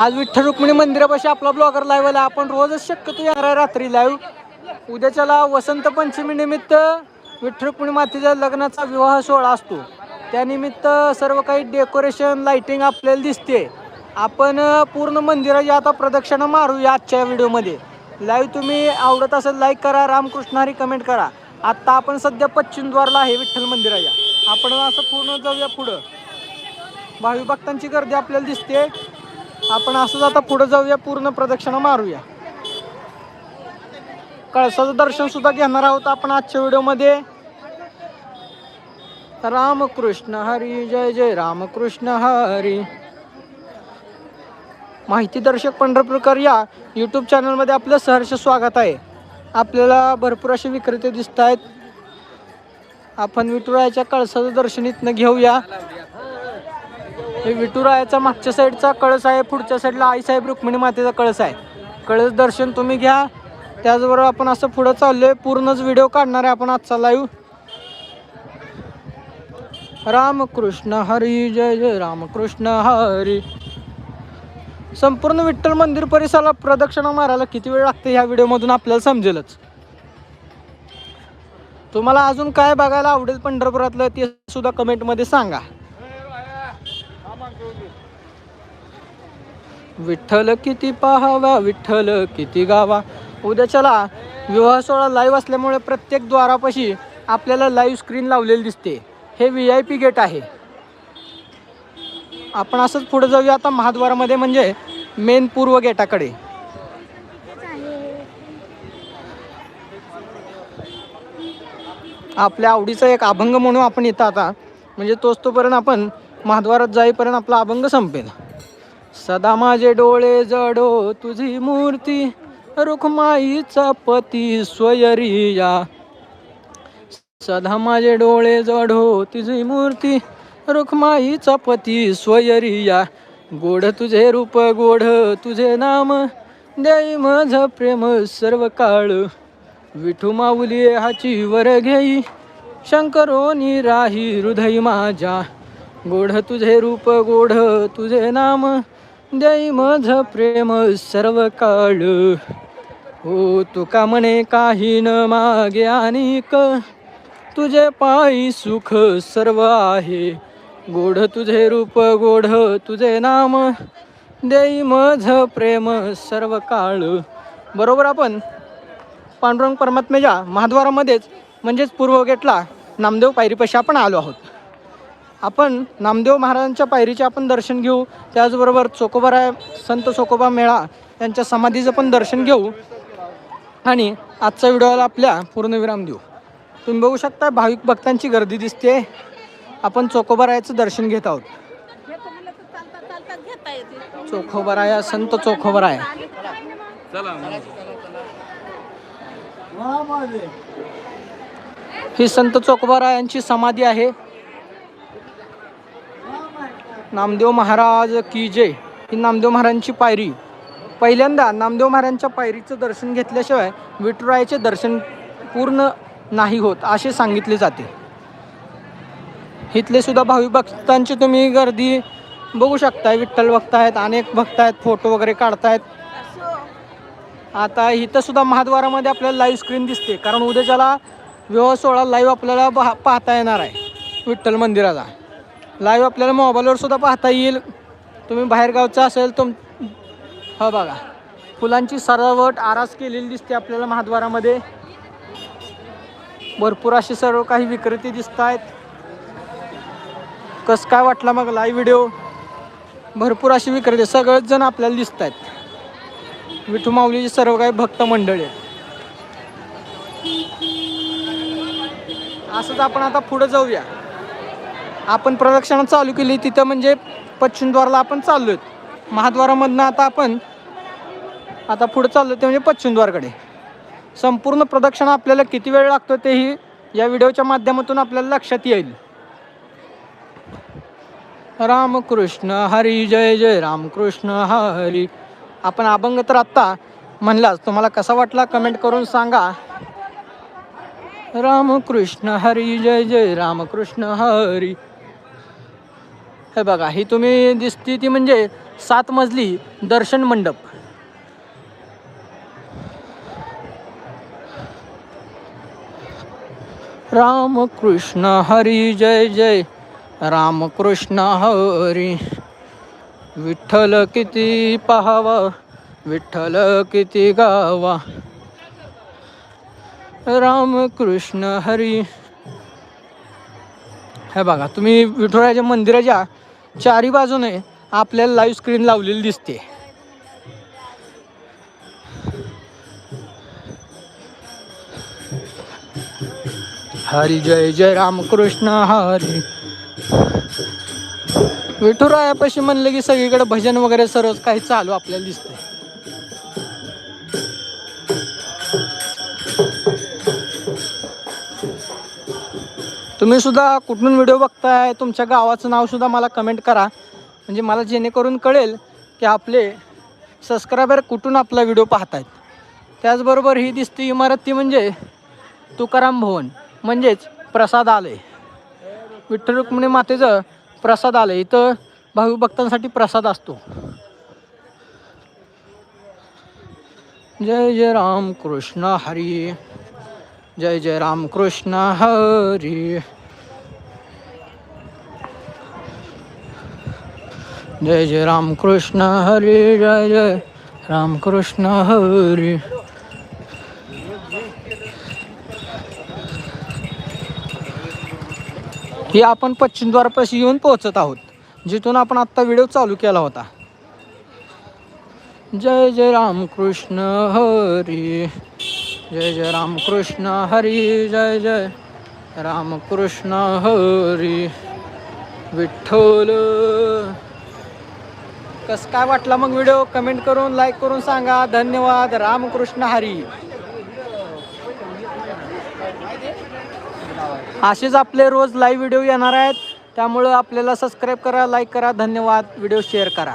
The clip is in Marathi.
आज विठ्ठल रुक्मिणी मंदिरापाशी आपला ब्लॉगर लाईव्ह आला. आपण रोजच शक्यतो येणार आहे रात्री लाईव्ह उद्याच्याला वसंत पंचमी निमित्त विठ्ठल रुक्मिणी मातेच्या लग्नाचा विवाह सोहळा असतो. त्यानिमित्त सर्व काही डेकोरेशन लाईटिंग आपल्याला दिसते. आपण पूर्ण मंदिराची आता प्रदक्षिणा मारूया आजच्या व्हिडिओमध्ये. लाईव्ह तुम्ही आवडत असेल लाईक करा. रामकृष्ण हरी कमेंट करा. आत्ता आपण सध्या पश्चिमद्वारला आहे विठ्ठल मंदिराच्या. आपण असं पूर्ण जाऊया पुढं. भावी भक्तांची गर्दी आपल्याला दिसते. आपण असंच आता पुढे जाऊया पूर्ण प्रदक्षिणा मारूया. कळसाचं दर्शन सुद्धा घेणार आहोत आपण आजच्या व्हिडिओमध्ये. रामकृष्ण हरी जय जय रामकृष्ण हरी. माहिती दर्शक पंढरपूरकर या यूट्यूब चॅनलमध्ये आपलं सहर्ष स्वागत आहे. आपल्याला भरपूर असे विक्रेते दिसत आहेत आपण विठुरायाच्या कळसाचं दर्शन इथनं घेऊया. हे विठुरायाचा मागच्या साईडचा कळस आहे पुढच्या साईडला आईसाहेब रुक्मिणी मातेचा कळस आहे. कळस दर्शन तुम्ही घ्या. त्याचबरोबर आपण असं पुढं चाललो आहे पूर्णच व्हिडिओ काढणार आहे आपण आजचा लाईव्ह रामकृष्ण हरी जय जय रामकृष्ण हरी. संपूर्ण विठ्ठल मंदिर परिसराला प्रदक्षिणा मारायला किती वेळ लागते ह्या व्हिडिओमधून आपल्याला समजेलच. तुम्हाला अजून काय बघायला आवडेल पंढरपुरातलं ते सुद्धा कमेंटमध्ये सांगा. विठ्ठल किती पाहावा विठ्ठल किती गावा. उद्याच्याला विवाह सोहळा लाईव्ह असल्यामुळे प्रत्येक द्वारापाशी आपल्याला लाईव्ह स्क्रीन लावलेली दिसते. हे व्ही आय पी गेट आहे. आपण असंच पुढे जाऊया आता महाद्वारामध्ये म्हणजे मेन पूर्व गेटाकडे. आपल्या आवडीचा एक अभंग म्हणून आपण इथं आता. म्हणजे तोच तोपर्यंत आपण महाद्वारात जाईपर्यंत आपला अभंग संपेल. सदा माझे डोळे जडो तुझी मूर्ती रुखमाईचा पती स्वयरिया. सदा माझे डोळे जडो तुझी मूर्ती रुखमाईचा पती स्वयरिया. गोड तुझे रूप गोड तुझे नाम देई माझ प्रेम सर्व काळ. विठू माऊली हाची वर घेई शंकरोनी राही हृदय माझ्या. गोढ तुझे रूप गोढ तुझे नाम देई माझ प्रेम सर्व काळ हो तुका म्हणे काही न मागे आणिक तुझे पायी सुख सर्व आहे. गोढ तुझे रूप गोढ तुझे नाम. देई माझ प्रेम सर्व काळ बरोबर आपण? पांडुरंग परमात्मेच्या महाद्वारामध्येच म्हणजेच पूर्व गेटला नामदेव पायरीपाशी आपण आलो आहोत. आपण नामदेव महाराजांच्या पायरीचे आपण दर्शन घेऊ. त्याचबरोबर चोकोबारा संत चोकोबा मेळा यांच्या समाधीचं पण दर्शन घेऊ. आणि आजचा व्हिडिओला आपल्या पूर्णविराम देऊ. तुम्ही बघू शकता भाविक भक्तांची गर्दी दिसते आपण चोकोबारायाचं दर्शन घेत आहोत. चोखोबाराया संत चोखोबाराया. ही संत चोखोबारा यांची समाधी आहे. नामदेव महाराज की जय ही नामदेव महाराजांची पायरी. पहिल्यांदा नामदेव महाराजांच्या पायरीचं दर्शन घेतल्याशिवाय विठुरायाचे दर्शन पूर्ण नाही होत असे सांगितले जाते. इथले सुद्धा भावी भक्तांची तुम्ही गर्दी बघू शकताय विठ्ठल भक्त आहेत अनेक भक्त आहेत फोटो वगैरे काढतायत. आता इथं सुद्धा महाद्वारामध्ये आपल्याला लाईव्ह स्क्रीन दिसते कारण उद्याच्याला विवाह सोहळा लाईव्ह आपल्याला पाहता येणार आहे विठ्ठल मंदिराचा लाईव्ह आपल्याला मोबाईलवर सुद्धा पाहता येईल. तुम्ही बाहेरगावचा असेल तुम हो बघा. फुलांची सजावट आरास केलेली दिसते आपल्याला महाद्वारामध्ये. भरपूर असे सर्व काही विक्रेते दिसत आहेत कसं काय वाटला मग लाईव्ह व्हिडिओ भरपूर अशी विक्रेते सगळेच जण आपल्याला दिसत आहेत विठू माऊलीची सर्व काही भक्त मंडळी असंच आपण आता पुढे जाऊया. आपण प्रदक्षिणा चालू केली तिथं म्हणजे पश्चिमद्वारला आपण चाललो आहेत महाद्वारामधनं आता आपण आता पुढं चाललो ते म्हणजे पश्चिमद्वारकडे संपूर्ण प्रदक्षिणा आपल्याला किती वेळ लागतो तेही या व्हिडिओच्या माध्यमातून आपल्याला लक्षात येईल. रामकृष्ण हरी जय जय रामकृष्ण हरी. आपण अभंग तर आत्ता म्हणलाच. तुम्हाला कसा वाटला कमेंट करून सांगा. रामकृष्ण हरी जय जय रामकृष्ण हरी. हे बघा ही तुम्ही दिसती ती म्हणजे सात मजली दर्शन मंडप. राम कृष्ण हरी जय जय राम कृष्ण हरी. विठ्ठल किती पाहावा विठ्ठल किती गावा. राम कृष्ण हरी. हे बघा तुम्ही विठुरायाच्या मंदिराच्या चारी बाजूने आपल्याला लाईव्ह स्क्रीन लावलेली दिसते. हरी जय जय रामकृष्ण हरी. विठुरायापाशी म्हणलं की सगळीकडे भजन वगैरे सर्वच काही चालू आपल्याला दिसतंय. तुम्ही सुद्धा कुठून व्हिडिओ बघताय तुमच्या गावाचं नावसुद्धा मला कमेंट करा. म्हणजे मला जेणेकरून कळेल की आपले सबस्क्रायबर कुठून आपला व्हिडिओ पाहतायत. त्याचबरोबर ही दिसती इमारत ती म्हणजे तुकाराम भवन म्हणजेच प्रसाद प्रसादालय विठ्ठल रुक्मिणी मातेचं प्रसाद प्रसादालय इथं भाविक भक्तांसाठी प्रसाद असतो. जय जय राम कृष्ण हरी जय जय राम कृष्ण हरी। जय जय राम कृष्ण हरी जय जय राम कृष्ण हरी। ही आपण पश्चिमद्वारापाशी येऊन पोहोचत आहोत जिथून आपण आत्ता व्हिडिओ चालू केला होता. जय जय राम कृष्ण हरी। जय जय राम कृष्ण हरी जय जय राम कृष्ण हरी। विठ्ठल। कस काय वाटला मग व्हिडिओ कमेंट करून लाईक करून सांगा. धन्यवाद. रामकृष्ण हरी. असेच आपले रोज लाईव्ह व्हिडिओ येणार आहेत. त्यामुळं आपल्याला सबस्क्राईब करा लाईक करा. धन्यवाद. व्हिडिओ शेअर करा.